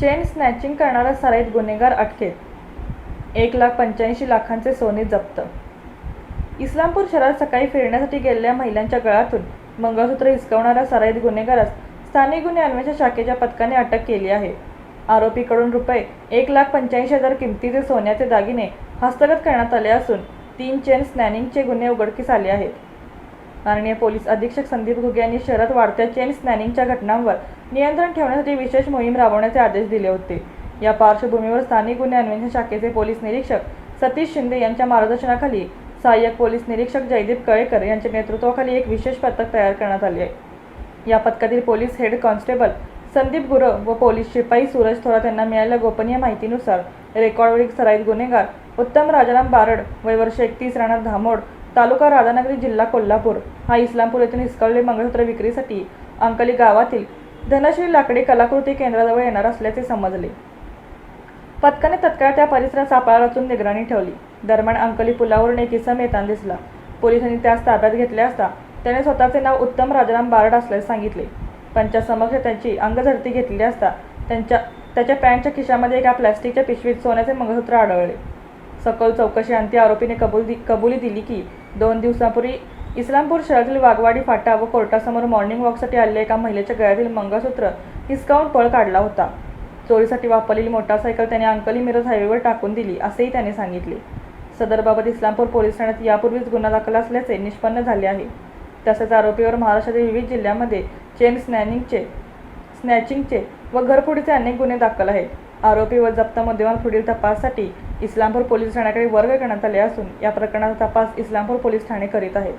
Chain snatching करणारा सराईत गुन्हेगार अटकेत. एक लाख पंच्याऐंशी लाखांचे सोने जप्त. इस्लामपूर शहरात सकाळी फिरण्यासाठी गेलेल्या महिलांच्या गळ्यातून मंगळसूत्र हिसकावणाऱ्या सराईत गुन्हेगारास स्थानिक गुन्हे अन्वेषण शाखेच्या पथकाने अटक केली आहे. आरोपीकडून रुपये एक लाख पंच्याऐंशी हजार किमतीचे सोन्याचे दागिने हस्तगत करण्यात आले असून तीन चेन स्नॅनिंगचे गुन्हे उघडकीस आले आहेत. माननीय पोलीस अधीक्षक संदीप घुगे यांनी शहरात वाढत्या चेन स्नॅनिंगच्या घटनांवर नियंत्रण ठेवण्यासाठी विशेष मोहीम राबवण्याचे आदेश दिले होते. या पार्श्वभूमीवर स्थानिक गुन्हे अन्वेषण शाखेचे पोलीस निरीक्षक सतीश शिंदे यांच्या मार्गदर्शनाखाली सहाय्यक पोलीस निरीक्षक जयदीप कळेकर यांच्या नेतृत्वाखाली एक विशेष पथक तयार करण्यात आले आहे. या पथकातील police head constable Sandeep Gurav व पोलीस शिपाई सूरज थोरात यांना मिळालेल्या गोपनीय माहितीनुसार रेकॉर्डवरील सराईत गुन्हेगार उत्तम राजाराम बारड वय वर्ष एकतीस राहणार धामोड तालुका राधानगरी जिल्हा कोल्हापूर हा इस्लामपूर येथून हिसकावलेले मंगळसूत्र विक्रीसाठी अंकली गावातील धनश्री लाकडी कलाकृती केंद्राजवळ येणार असल्याचे समजले. पथकाने तत्काळ त्या परिसरात सापळा रचून निगराणी ठेवली. दरम्यान अंकली पुलावरून एक इसम येताना दिसला. पोलिसांनी त्यास ताब्यात घेतले असता त्याने स्वतःचे नाव उत्तम राजाराम बारड असल्याचे सांगितले. पंचासमक्ष त्यांची अंगझडती घेतली असता त्यांच्या त्याच्या पॅन्टच्या खिशामध्ये एका प्लॅस्टिकच्या पिशवीत सोन्याचे मंगळसूत्र आढळले. सखोल चौकशी अंती आरोपीने कबुल दि कबुली दिली की दोन दिवसांपूर्वी इस्लामपूर शहरातील वाघवाडी फाटा व कोर्टासमोर मॉर्निंग वॉकसाठी आलेल्या एका महिलेच्या गळ्यातील मंगळसूत्र हिसकावून पळ काढला होता. चोरीसाठी वापरलेली मोटारसायकल त्याने अंकली मिरज हायवेवर टाकून दिली असेही त्याने सांगितले. सदरबाबत इस्लामपूर पोलीस ठाण्यात यापूर्वीच गुन्हा दाखल असल्याचे निष्पन्न झाले आहे. तसेच आरोपीवर महाराष्ट्रातील विविध जिल्ह्यांमध्ये चेन स्नॅनिंगचे स्नॅचिंगचे व घरफोडीचे अनेक गुन्हे दाखल आहेत. आरोपी व जप्त मुद्देमाल पुढील तपाससाठी इस्लामपूर पोलीस ठाण्याकडे वर्ग करण्यात आले असून या प्रकरणाचा तपास इस्लामपूर पोलीस ठाणे करीत आहेत.